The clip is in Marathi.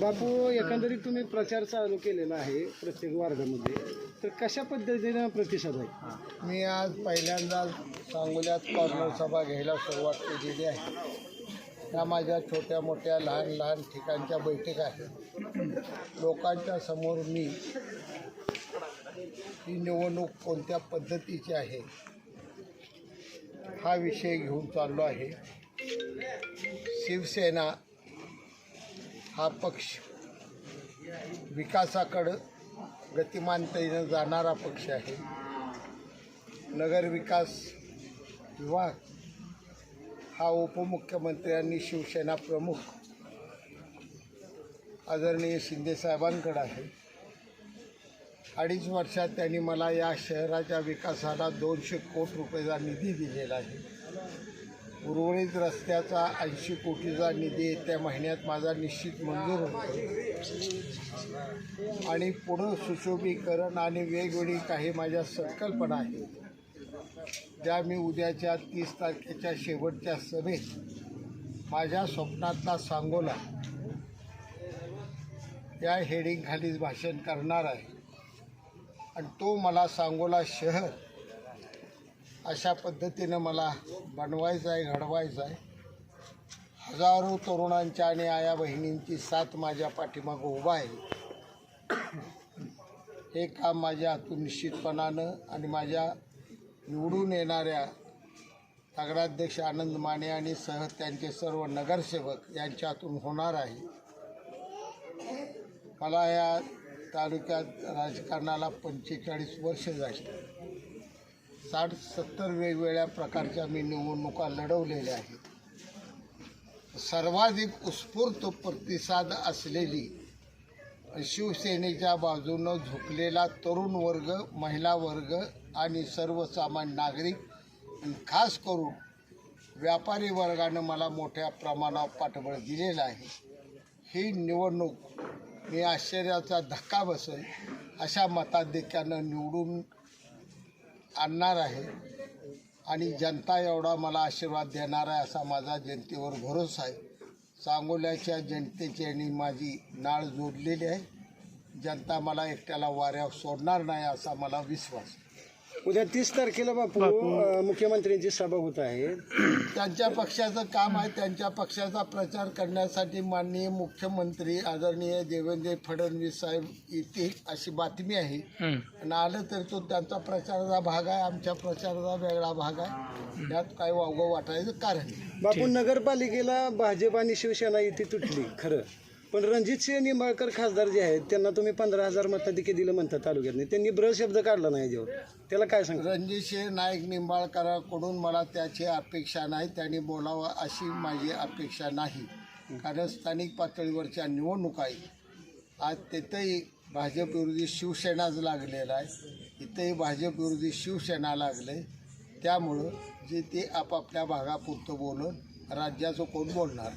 बापू एकंदरीत तुम्ही प्रचार चालू केलेला आहे प्रत्येक वर्गामध्ये. तर कशा पद्धतीनं प्रतिसाद आहे? मी आज पहिल्यांदा सांगोल्यात कॉर्नर सभा घ्यायला सुरुवात केलेली आहे. ह्या माझ्या छोट्या मोठ्या लहान लहान ठिकाणच्या बैठका आहेत. लोकांच्या समोर मी ही निवडणूक कोणत्या पद्धतीची आहे हा विषय घेऊन चाललो आहे. शिवसेना हा पक्ष विकासाकडं गतिमानतेनं जाणारा पक्ष आहे. नगरविकास विभाग हा उपमुख्यमंत्र्यांनी शिवसेना प्रमुख आदरणीय शिंदेसाहेबांकडं आहे. अडीच वर्षात त्यांनी मला या शहराच्या विकासाला दोनशे कोटी रुपयाचा निधी दिलेला आहे. उर्वरित रस्त्याचा ऐंशी कोटीचा निधी येत्या महिन्यात माझा निश्चित मंजूर होतो आणि पुढं सुशोभीकरण आणि वेगवेगळी काही माझ्या संकल्पना आहेत. ज्या मी उद्याच्या तीस तारखेच्या शेवटच्या सभेत माझ्या स्वप्नातला सांगोला या हेडिंगखालीच भाषण करणार आहे. आणि तो मला सांगोला शहर अशा पद्धतीनं मला बनवायचं आहे घडवायचं आहे. हजारो तरुणांच्या आणि आया बहिणींची साथ माझ्या पाठीमागं उभा आहे. हे काम माझ्या हातून निश्चितपणानं आणि माझ्या निवडून येणाऱ्या नगराध्यक्ष आनंद माने आणि सह त्यांचे सर्व नगरसेवक यांच्या हातून होणार आहे. मला या तालुक्यात राजकारणाला पंचेचाळीस वर्ष झाली. साठ सत्तर वेगवेगळ्या प्रकारच्या मी निवडणुका लढवलेल्या आहेत. सर्वाधिक उत्स्फूर्त प्रतिसाद असलेली शिवसेनेच्या बाजूनं झुकलेला तरुण वर्ग महिला वर्ग आणि सर्वसामान्य नागरिक खास करून व्यापारी वर्गानं मला मोठ्या प्रमाणावर पाठबळ दिलेलं आहे. ही निवडणूक मी आश्चर्याचा धक्का बसेल अशा मताधिक्यानं निवडून आणणार आहे. आणि जनता एवढा मला आशीर्वाद देणार आहे असा माझा जनतेवर भरोसा आहे. सांगोल्याच्या जनतेची आणि माझी नाळ जोडलेली आहे. जनता मला एकट्याला वाऱ्यावर सोडणार नाही असा मला विश्वास आहे. उद्या तीस तारखेला बापू अं, मुख्यमंत्र्यांची सभा होत आहे. त्यांच्या पक्षाचं काम आहे त्यांच्या पक्षाचा प्रचार करण्यासाठी माननीय मुख्यमंत्री आदरणीय देवेंद्र फडणवीस साहेब येतील अशी बातमी आहे. आणि आलं तर तो त्यांचा प्रचाराचा भाग आहे आमच्या प्रचाराचा वेगळा भाग आहे. यात काही वावगं वाटायचं कारण नाही. बापू नगरपालिकेला भाजप आणि शिवसेना इथे तुटली खरं. पण रणजित सिंह निंबाळकर खासदार जे आहेत त्यांना तुम्ही पंधरा हजार मताधिके दिलं म्हणता तालुक्यातने. त्यांनी ब्र शब्द काढला नाही जेव्हा त्याला काय सांग रणजित सिंह नाईक निंबाळकरांकडून मला त्याची अपेक्षा नाही. त्यांनी बोलावं अशी माझी अपेक्षा नाही. कारण स्थानिक पातळीवरच्या निवडणुका आहेत. आज तिथंही भाजप विरोधी शिवसेनाच लागलेला आहे. इथंही भाजप विरोधी शिवसेना लागले. त्यामुळं जे ते आपापल्या भागापुरतं बोलून राज्याचं कोण बोलणार?